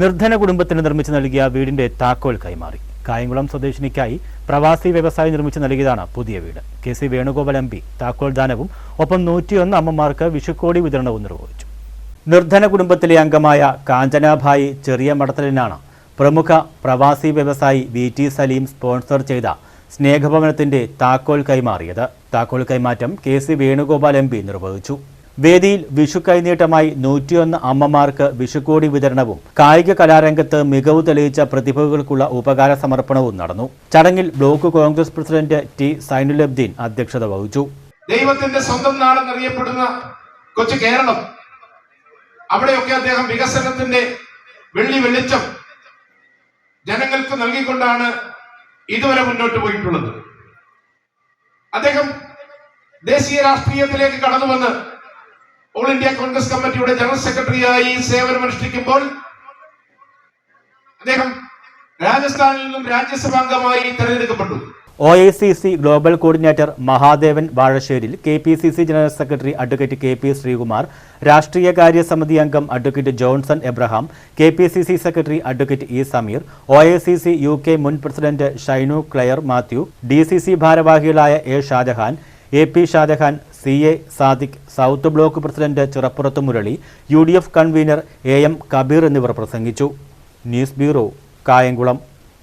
നിർധന കുടുംബത്തിന് നിർമ്മിച്ചു നൽകിയ വീടിന്റെ താക്കോൽ കൈമാറി. കായംകുളം സ്വദേശിനിക്കായി പ്രവാസി വ്യവസായി നിർമ്മിച്ചു നൽകിയതാണ് പുതിയ വീട്. K C Venugopal M P താക്കോൽ ദാനവും ഒപ്പം നൂറ്റിയൊന്ന് അമ്മമാർക്ക് വിഷുക്കോടി വിതരണവും നിർവഹിച്ചു. നിർധന കുടുംബത്തിലെ അംഗമായ കാഞ്ചനാഭായി ചെറിയ മടത്തലിനാണ് പ്രമുഖ പ്രവാസി വ്യവസായി വി ടി സലീം സ്പോൺസർ ചെയ്ത സ്നേഹഭവനത്തിന്റെ താക്കോൽ കൈമാറിയത്. താക്കോൽ കൈമാറ്റം കെ സി വേണുഗോപാൽ എം നിർവഹിച്ചു. വേദിയിൽ വിഷു കൈനീട്ടമായി നൂറ്റിയൊന്ന് അമ്മമാർക്ക് വിഷുക്കോടി വിതരണവും കായിക കലാരംഗത്ത് മികവ് തെളിയിച്ച പ്രതിഭകൾക്കുള്ള ഉപകാര സമർപ്പണവും നടന്നു. ചടങ്ങിൽ block Congress president T Sainulabdeen അധ്യക്ഷത വഹിച്ചു. ദൈവത്തിന്റെ സ്വന്തം നാടെന്നറിയപ്പെടുന്ന കൊച്ചു കേരളം അവിടെയൊക്കെ അദ്ദേഹം വികസനത്തിന്റെ വെള്ളി വെളിച്ചം ജനങ്ങൾക്ക് നൽകിക്കൊണ്ടാണ് ഇതുവരെ മുന്നോട്ട് പോയിട്ടുള്ളത്. അദ്ദേഹം ദേശീയ രാഷ്ട്രീയത്തിലേക്ക് കടന്നു വന്ന് ഓൾ ഇന്ത്യ കോൺഗ്രസ് കമ്മിറ്റിയുടെ ജനറൽ സെക്രട്ടറിയായി സേവനമനുഷ്ഠിക്കുമ്പോൾ അദ്ദേഹം രാജസ്ഥാനിൽ നിന്നും രാജ്യസഭാംഗമായി തെരഞ്ഞെടുക്കപ്പെട്ടു. O I C C global coordinator Mahadevan Vazhasseril K P C C general secretary advocate K P Sreekumar രാഷ്ട്രീയകാര്യ സമിതി അംഗം advocate Johnson Abraham K P C C secretary advocate E Sameer O I C C U K മുൻ president Shainu Clare Mathew D C C ഭാരവാഹികളായ A Shajahan A P Shajahan C A Sadiq south block president Chirappurath Murali U D F convener A M Kabeer എന്നിവർ പ്രസംഗിച്ചു. News bureau Kayamkulam.